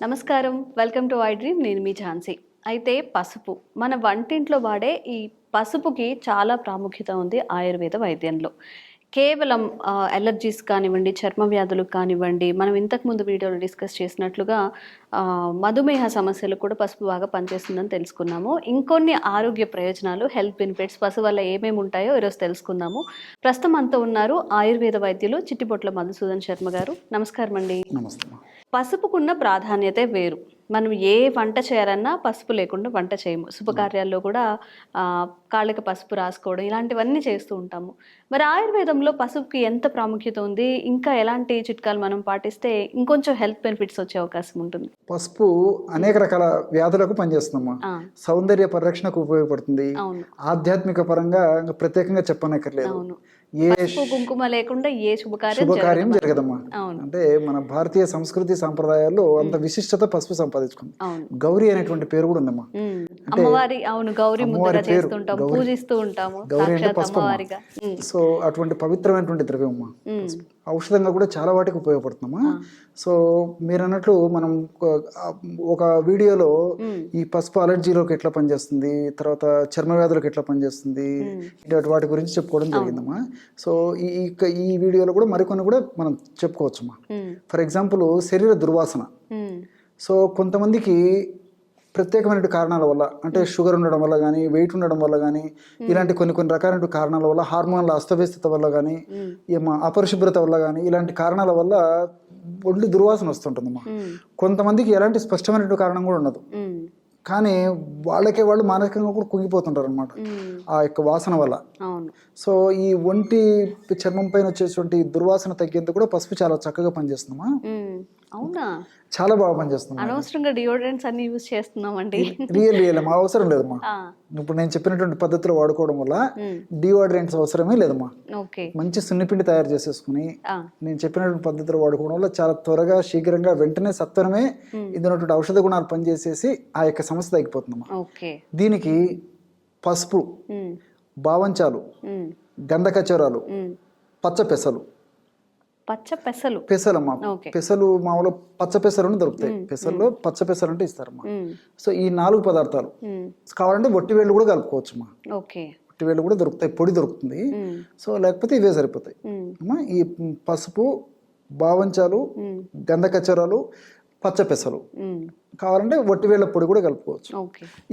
నమస్కారం. Welcome to I dream. నేను మీ ఝాన్సీ. అయితే పసుపు. మన వంటింట్లో వాడే ఈ పసుపుకి చాలా ప్రాముఖ్యత ఉంది ఆయుర్వేద వైద్యంలో. కేవలం ఎలర్జీస్ కానివ్వండి చర్మ వ్యాధులకు కానివ్వండి మనం ఇంతకుముందు వీడియోలో డిస్కస్ చేసినట్లుగా మధుమేహ సమస్యలు కూడా పసుపు బాగా పనిచేస్తుందని తెలుసుకున్నాము. ఇంకొన్ని ఆరోగ్య ప్రయోజనాలు హెల్త్ బెనిఫిట్స్ పసుపు వల్ల ఏమేమి ఉంటాయో ఈరోజు తెలుసుకుందాము. ప్రస్తుతం అంతా ఉన్నారు ఆయుర్వేద వైద్యులు చిట్టిబొట్ల మధుసూదన్ శర్మ గారు. నమస్కారం అండి. నమస్తే. పసుపుకున్న ప్రాధాన్యతే వేరు. మనం ఏ వంట చేయాలన్నా పసుపు లేకుండా వంట చేయము. శుభకార్యాల్లో కూడా కాళ్ళకి పసుపు రాసుకోవడం ఇలాంటివన్నీ చేస్తూ ఉంటాము. మరి ఆయుర్వేదంలో పసుపుకి ఎంత ప్రాముఖ్యత ఉంది? ఇంకా ఎలాంటి చిట్కాలు మనం పాటిస్తే ఇంకొంచెం హెల్త్ బెనిఫిట్స్ వచ్చే అవకాశం ఉంటుంది? పసుపు అనేక రకాల వ్యాధులకు పనిచేస్తుందమ్మా. సౌందర్య పరిరక్షణకు ఉపయోగపడుతుంది. ఆధ్యాత్మిక పరంగా ఇంకా ప్రత్యేకంగా చెప్పనక్కర్లేదు. ఏ పసుపు కుంకుమ లేకుండా ఏ శుభకార్యం శుభకార్యం జరగదు. జరగదమ్మా. అంటే మన భారతీయ సంస్కృతి సాంప్రదాయాల్లో అంత విశిష్టత పసుపు సంపాదించుకుంది. గౌరీ అనేటువంటి పేరు కూడా ఉందమ్మా. అమ్మవారి అవును గౌరీ పేరు, చేస్తుంటాం. పూజిస్తూ ఉంటాము గౌరీ అంటే ఉమ్, సో అటువంటి పవిత్రమైనటువంటి ద్రవ్యం అమ్మా ఔషధంగా కూడా చాలా వాటికి ఉపయోగపడుతుందమ్మా. సో మీరు అన్నట్లు మనం ఒక- వీడియోలో ఈ పసుపు అలర్జీలోకి ఎట్లా పనిచేస్తుంది తర్వాత చర్మ వ్యాధులకు ఎట్లా పనిచేస్తుంది ఇటువంటి వాటి గురించి చెప్పుకోవడం జరిగిందమ్మా. సో ఈ ఈ- వీడియోలో కూడా మరికొన్ని కూడా మనం చెప్పుకోవచ్చమ్మా ఉమ్, ఫర్ ఎగ్జాంపుల్ శరీర దుర్వాసన. సో కొంతమందికి ప్రత్యేకమైన కారణాల వల్ల అంటే షుగర్ ఉండడం వల్ల కానీ వెయిట్ ఉండడం వల్ల కానీ ఇలాంటి కొన్ని కొన్ని రకాలైన కారణాల వల్ల హార్మోన్ల అస్తవ్యస్తత వల్ల కానీ అపరిశుభ్రత వల్ల కానీ ఇలాంటి కారణాల వల్ల ఒళ్ళు దుర్వాసన వస్తుంటుందమ్మా. కొంతమందికి ఎలాంటి స్పష్టమైనటువంటి కారణం కూడా ఉండదు. కానీ వాళ్ళకే వాళ్ళు మానసికంగా కూడా కుంగిపోతుంటారు అనమాట ఆ యొక్క వాసన వల్ల. సో ఈ ఒంటి చర్మం పైన వచ్చేటువంటి దుర్వాసన తగ్గేందుకు కూడా పసుపు చాలా చక్కగా పనిచేస్తుందమ్మా. అవునా? చాలా బాగా పనిచేస్తుంది అనవసరంగా డియోడ్రెంట్స్ అన్ని యూజ్ చేస్తున్నామండి. రియల్ రియల్ మా అవసరం లేదమ్మా. ఇప్పుడు నేను చెప్పినటువంటి పద్ధతిలో వాడుకోవడం వల్ల డియోడ్రెంట్స్ అవసరమే లేదమ్మా. ఓకే. మంచి సున్నిపిండి తయారు చేసేసుకుని నేను చెప్పినటువంటి పద్ధతిలో వాడుకోవడం వల్ల చాలా త్వరగా శీఘ్రంగా వెంటనే సత్వరమే ఇందులో ఔషధ గుణాలు పనిచేసేసి ఆ యొక్క సమస్య తగ్గిపోతుందమ్మా. ఓకే. దీనికి పసుపు బావంచాలు గంధకచరాలు ఉమ్. పచ్చ పెసలు. పెసలమ్మా పెసలు మామూలు పచ్చ పెసలు దొరుకుతాయి. పెసల్లో పచ్చ పెసలు అంటే ఇస్తారమ్మా సో ఈ నాలుగు పదార్థాలు. కావాలంటే వట్టి వేళ్ళు కూడా కలుపుకోవచ్చు అమ్మా ఓకే. వట్టి వేళ్ళు కూడా దొరుకుతాయి పొడి దొరుకుతుంది. సో లేకపోతే ఇవే సరిపోతాయి. అమ్మా ఈ పసుపు బావంచాలు గంధకచరాలు పచ్చ పెసలు. కావాలంటే వట్టి వేళ్ళ పొడి కూడా కలుపుకోవచ్చు.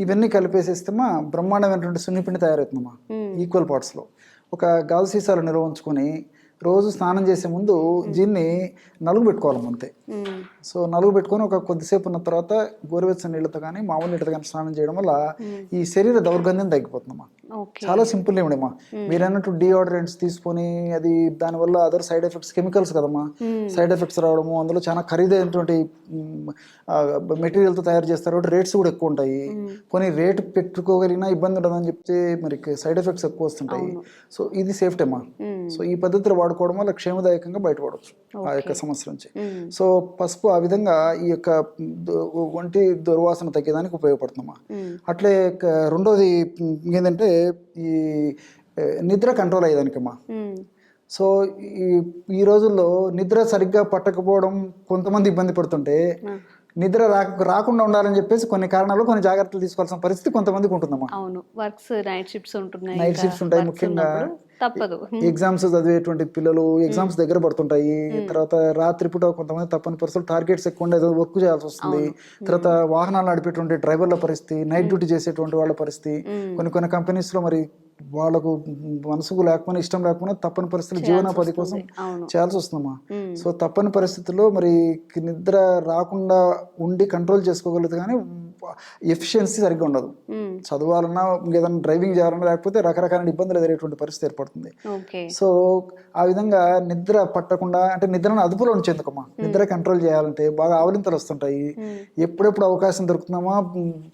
ఇవన్నీ కలిపేసేస్తేమా బ్రహ్మాండమైనటువంటి సున్నిపిండి తయారవుతుందమ్మా ఈక్వల్ పార్ట్స్లో ఒక గాజు సీసాలు నిల్వ ఉంచుకొని రోజు స్నానం చేసే ముందు దీన్ని నలుగు పెట్టుకోవాలి అంతే. సో నలుగు పెట్టుకొని ఒక కొద్దిసేపు ఉన్న తర్వాత గోరువెచ్చని నీళ్ళతో కానీ మామూలు నీళ్ళతో కానీ స్నానం చేయడం వల్ల ఈ శరీర దౌర్గంధ్యం తగ్గిపోతుందమ్మా. చాలా సింపుల్ ఏమిడమ్మా మీరు అన్నట్టు డియోడరెంట్స్ తీసుకొని అది దానివల్ల అదర్ సైడ్ ఎఫెక్ట్స్ కెమికల్స్ కదమ్మా. సైడ్ ఎఫెక్ట్స్ రావడము అందులో చాలా ఖరీదైనటువంటి మెటీరియల్తో తయారు చేస్తారు. కాబట్టి రేట్స్ కూడా ఎక్కువ ఉంటాయి. కొన్ని రేట్ పెట్టుకోగలిగినా ఇబ్బంది ఉండదని చెప్తే మరి సైడ్ ఎఫెక్ట్స్ ఎక్కువ వస్తుంటాయి. సో ఇది సేఫ్టీ అమ్మా. సో ఈ పద్ధతిలో వాడుకోవడం వల్ల క్షేమదాయకంగా బయటపడవచ్చు ఆ యొక్క సమస్య నుంచి. సో పసుపు ఆ విధంగా ఈ యొక్క ఒంటి దుర్వాసన తగ్గేదానికి ఉపయోగపడుతుందమ్మా. అట్లే రెండోది ఏంటంటే ఈ నిద్ర కంట్రోల్ అయ్యేదానికమ్మా. సో ఈ ఈ రోజుల్లో నిద్ర సరిగ్గా పట్టకపోవడం కొంతమంది ఇబ్బంది పడుతుంటే నిద్ర రాక రాకుండా ఉండాలని చెప్పేసి కొన్ని కారణాలు కొన్ని జాగ్రత్తలు తీసుకోవాల్సిన పరిస్థితి కొంతమందికి ఉంటుందమ్మా. అవును. వర్క్స్ నైట్ షిఫ్ట్స్ ఉంటున్నాయి నైట్ షిఫ్ట్స్ ఉంటాయి ముఖ్యంగా. తప్పదు. ఎగ్జామ్స్ చదివేటువంటి పిల్లలు ఎగ్జామ్స్ దగ్గర పడుతుంటాయి. తర్వాత రాత్రిపూట కొంతమంది తప్పని పరిస్థితులు టార్గెట్స్ ఎక్కువ ఉండే వర్క్ చేయాల్సి వస్తుంది. తర్వాత వాహనాలు నడిపేటువంటి డ్రైవర్ల పరిస్థితి నైట్ డ్యూటీ చేసేటువంటి వాళ్ళ పరిస్థితి. కొన్ని కొన్ని కంపెనీస్లో మరి వాళ్ళకు మనసుకు లేకపోయినా ఇష్టం లేకపోయినా తప్పని పరిస్థితులు జీవనోపాధి కోసం చేయాల్సి వస్తుందమ్మా. సో తప్పని పరిస్థితుల్లో మరి నిద్ర రాకుండా ఉండి కంట్రోల్ చేసుకోగలదు కానీ ఎఫిషియన్సీ సరిగ్గా ఉండదు. ఉమ్, చదవాలన్నా ఏదైనా డ్రైవింగ్ చేయాలన్నా లేకపోతే రకరకాల ఇబ్బందులు ఎదురేటువంటి పరిస్థితి ఏర్పడుతుంది. సో ఆ విధంగా నిద్ర పట్టకుండా అంటే నిద్రను అదుపులో ఉంచేందుకమ్మా. నిద్ర కంట్రోల్ చేయాలంటే బాగా ఆవలింతలు వస్తుంటాయి. ఉమ్, ఎప్పుడెప్పుడు అవకాశం దొరుకుతున్నామా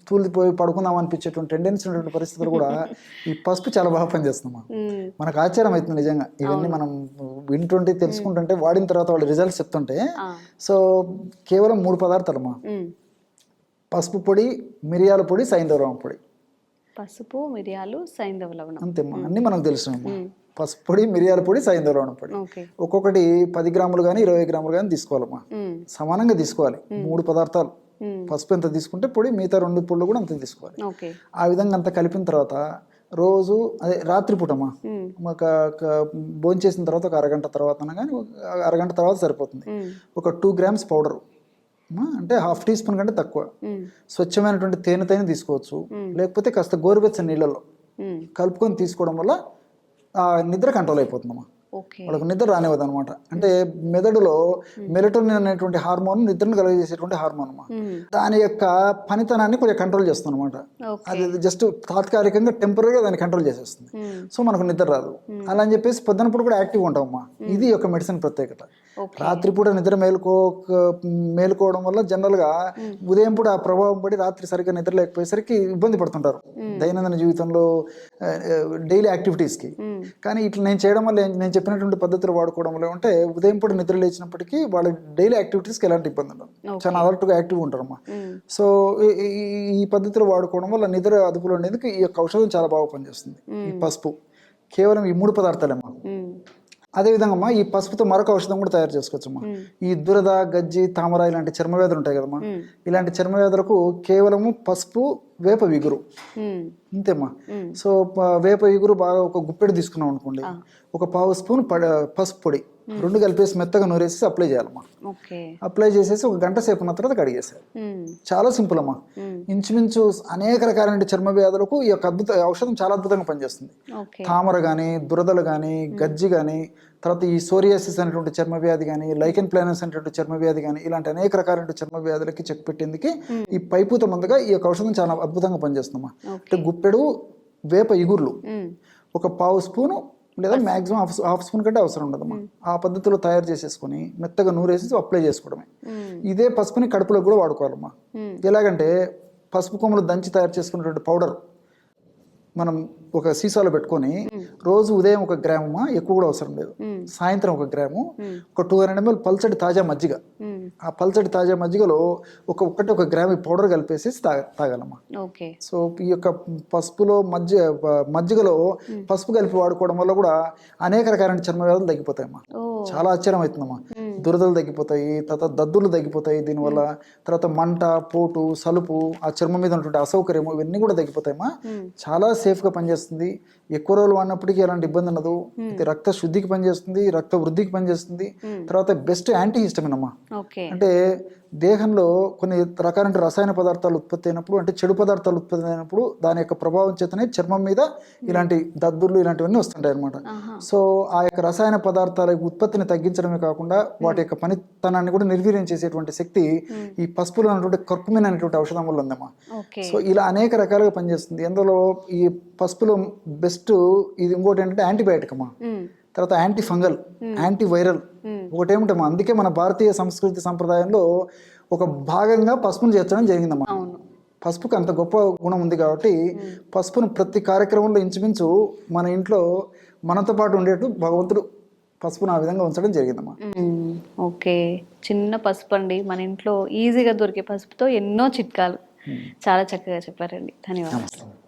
తూలిపోయి పడుకుందామా అనిపించేటువంటి టెండెన్సీ ఉన్నటువంటి పరిస్థితులు కూడా ఈ పసుపు చాలా బాగా పనిచేస్తుందమ్మా. మనకు ఆశ్చర్యం అవుతుంది నిజంగా. ఇవన్నీ మనం వింటుంటే తెలుసుకుంటుంటే వాడిన తర్వాత వాళ్ళ రిజల్ట్స్ చెప్తుంటే సో కేవలం మూడు పదార్థాలమ్మా. పసుపు పొడి మిరియాల పొడి సైంధవరం పొడి. పసుపు మిరియాలు సైంధవ లవణం. అంతేమ్మా అన్నీ మనకు తెలుసు పసుపు పొడి మిరియాల పొడి సాయంత్రం పొడి. ఓకే. ఒక్కొక్కటి పది గ్రాములు కానీ ఇరవై గ్రాములు కానీ తీసుకోవాలమ్మా మ్మ్. సమానంగా తీసుకోవాలి. మూడు పదార్థాలు. పసుపు ఎంత తీసుకుంటే పొడి మిగతా రెండు పొళ్ళు కూడా అంత తీసుకోవాలి. ఆ విధంగా అంత కలిపిన తర్వాత రోజు అదే రాత్రిపూటమ్మా మ్మ్. ఒక భోంచేసిన తర్వాత ఒక అరగంట తర్వాత కానీ అరగంట తర్వాత సరిపోతుంది. ఒక టూ గ్రామ్స్ పౌడర్. అంటే హాఫ్ టీ స్పూన్ కంటే తక్కువ. స్వచ్ఛమైనటువంటి తేనెతైన తీసుకోవచ్చు. లేకపోతే కాస్త గోరువెచ్చని నీళ్ళలో. కలుపుకొని తీసుకోవడం వల్ల ఆ నిద్ర కంట్రోల్ అయిపోతుందమ్మా. వాళ్ళకు నిద్ర రానివ్వదు అనమాట అంటే మెదడులో మెలటోనిన్ అనేటువంటి హార్మోన్ నిద్రను కలుగజేసేటువంటి హార్మోన్ అమ్మా. మ్మ్. దాని యొక్క పనితనాన్ని కొంచెం కంట్రోల్ చేస్తుంది అనమాట అది జస్ట్ తాత్కాలికంగా టెంపరీగా దాన్ని కంట్రోల్ చేసేస్తుంది. సో మనకు నిద్ర రాదు. అలా అని చెప్పేసి పొద్దునప్పుడు కూడా యాక్టివ్ ఉంటామమ్మా. ఇది ఒక మెడిసిన్ ప్రత్యేకత. రాత్రిపూట నిద్ర మేలుకో మేలుకోవడం వల్ల జనరల్గా ఉదయం పూట ఆ ప్రభావం పడి రాత్రి సరిగ్గా నిద్ర లేకపోయేసరికి ఇబ్బంది పడుతుంటారు. దైనందిన జీవితంలో డైలీ యాక్టివిటీస్కి. మ్మ్. కానీ ఇట్లా నేను చేయడం వల్ల నేను చెప్పినటువంటి పద్ధతులు వాడుకోవడం వల్ల ఉంటే ఉదయం పూట నిద్ర లేచినప్పటికీ వాళ్ళ డైలీ యాక్టివిటీస్కి ఎలాంటి ఇబ్బంది ఉండదు. చాలా అలర్ట్గా యాక్టివ్ ఉంటారమ్మా. మ్మ్. సో ఈ- పద్ధతిలో వాడుకోవడం వల్ల నిద్ర అదుపులో ఉండేందుకు ఈ యొక్క ఔషధం చాలా బాగా పనిచేస్తుంది. ఈ పసుపు. కేవలం ఈ మూడు పదార్థాలేమ్మా మ్మ్. అదేవిధంగా అమ్మా ఈ పసుపుతో మరొక ఔషధం కూడా తయారు చేసుకోవచ్చమ్మా. ఈ దురద గజ్జి తామర ఇలాంటి చర్మ వ్యాధులు ఉంటాయి కదమ్మా. మ్మ్. ఇలాంటి చర్మ వ్యాధులకు కేవలము పసుపు వేప విగురు. మ్మ్. అంతేమ్మా మ్మ్. సో వేప ఇగురు బాగా ఒక గుప్పెడు తీసుకున్నాం అనుకోండి. ఒక పావు స్పూన్ పసుపు పొడి. రెండు కలిపేసి మెత్తగా నూరేసి అప్లై చేయాలమ్మా. అప్లై చేసేసి ఒక గంట సేపు ఉన్న తర్వాత కడిగేసేయాలి. మ్మ్. చాలా సింపుల్ అమ్మా. మ్మ్. ఇంచుమించు అనేక రకాలైన చర్మ వ్యాధులకు ఈ యొక్క అద్భుత ఔషధం చాలా అద్భుతంగా పనిచేస్తుంది. తామర కానీ దురదలు కానీ గజ్జి కానీ తర్వాత ఈ సోరియాసిస్ అనేటువంటి చర్మ వ్యాధి కానీ లైకెన్ ప్లానస్ అనేటువంటి చర్మ వ్యాధి కానీ ఇలాంటి అనేక రకాలైన చర్మ వ్యాధులకి చెక్ పెట్టేందుకు ఈ పైపుతో ముందుగా ఈ యొక్క ఔషధం చాలా అద్భుతంగా పనిచేస్తుందమ్మా. అంటే గుప్పెడు వేప ఇగుర్లు. ఒక పావు స్పూను లేదా మాక్సిమం హాఫ్ హాఫ్ స్పూన్ కంటే అవసరం ఉండదమ్మా. ఆ పద్ధతిలో తయారు చేసేసుకొని మెత్తగా నూరేసి అప్లై చేసుకోవడమే. ఇదే పసుపుని కడుపులో కూడా వాడుకోవాలమ్మా. మ్మ్. ఎలాగంటే పసుపు కొమ్మలు దంచి తయారు చేసుకున్నటువంటి పౌడర్. మనం ఒక సీసాలో పెట్టుకొని రోజు ఉదయం ఒక గ్రామమా ఎక్కువ కూడా అవసరం లేదు. సాయంత్రం ఒక గ్రాము. ఒక టూ హండ్రెడ్ ఎంఎల్ పల్చటి తాజా మజ్జిగ. ఆ పల్చటి తాజా మజ్జిగలో ఒక ఒక్కటి ఒక గ్రామ్ పౌడర్ కలిపేసి తాగ తాగాలమ్మా. ఓకే. సో ఈ యొక్క పసుపులో మజ్జి మజ్జిగలో పసుపు కలిపి వాడుకోవడం వల్ల కూడా అనేక రకాలైన చర్మ వ్యాధులు తగ్గిపోతాయమ్మా చాలా ఆశ్చర్యం అవుతుందమ్మా మ్మ్. దురదలు తగ్గిపోతాయి తర్వాత దద్దులు తగ్గిపోతాయి దీనివల్ల తర్వాత మంట పోటు సలుపు ఆ చర్మం మీద ఉన్నటువంటి అసౌకర్యము ఇవన్నీ కూడా తగ్గిపోతాయమ్మా. మ్మ్. చాలా సేఫ్గా పనిచేస్తుంది. ఎక్కువ రోజులు వాడినప్పటికీ ఎలాంటి ఇబ్బంది ఉండదు. ఇది రక్త శుద్ధికి పనిచేస్తుంది రక్త వృద్ధికి పనిచేస్తుంది. తర్వాత బెస్ట్ యాంటీ హిస్టమిన్ అమ్మా అంటే దేహంలో కొన్ని రకాలైన రసాయన పదార్థాలు ఉత్పత్తి అయినప్పుడు అంటే చెడు పదార్థాలు ఉత్పత్తి అయినప్పుడు దాని యొక్క ప్రభావం చేతనే చర్మం మీద ఇలాంటి దద్దుర్లు ఇలాంటివన్నీ వస్తుంటాయి అనమాట. సో ఆ యొక్క రసాయన పదార్థాల ఉత్పత్తిని తగ్గించడమే కాకుండా వాటి యొక్క పనితనాన్ని కూడా నిర్వీర్యం చేసేటువంటి శక్తి ఈ పసుపులో ఉన్నటువంటి కర్కుమిన్ అనేటువంటి ఔషధం వల్ల ఉందమ్మా. సో ఇలా అనేక రకాలుగా పనిచేస్తుంది. అందులో ఈ పసుపులో బెస్ట్ ఇది ఇంకోటి ఏంటంటే యాంటీబయాటిక్ అమ్మా. మ్మ్. తర్వాత యాంటీ ఫంగల్ యాంటీ వైరల్ మ్మ్. ఒకటేమిటమ్మా అందుకే మన భారతీయ సంస్కృతి సంప్రదాయంలో ఒక భాగంగా పసుపును చేర్చడం జరిగిందమ్మా. పసుపుకి అంత గొప్ప గుణం ఉంది కాబట్టి పసుపును ప్రతి కార్యక్రమంలో ఇంచుమించు మన ఇంట్లో మనతో పాటు ఉండేట్టు భగవంతుడు పసుపును ఆ విధంగా ఉంచడం జరిగిందమ్మా. మ్మ్. ఓకే. చిన్న పసుపు అండి మన ఇంట్లో ఈజీగా దొరికే పసుపుతో ఎన్నో చిట్కాలు. చాలా చక్కగా చెప్పారండి. ధన్యవాదాలు.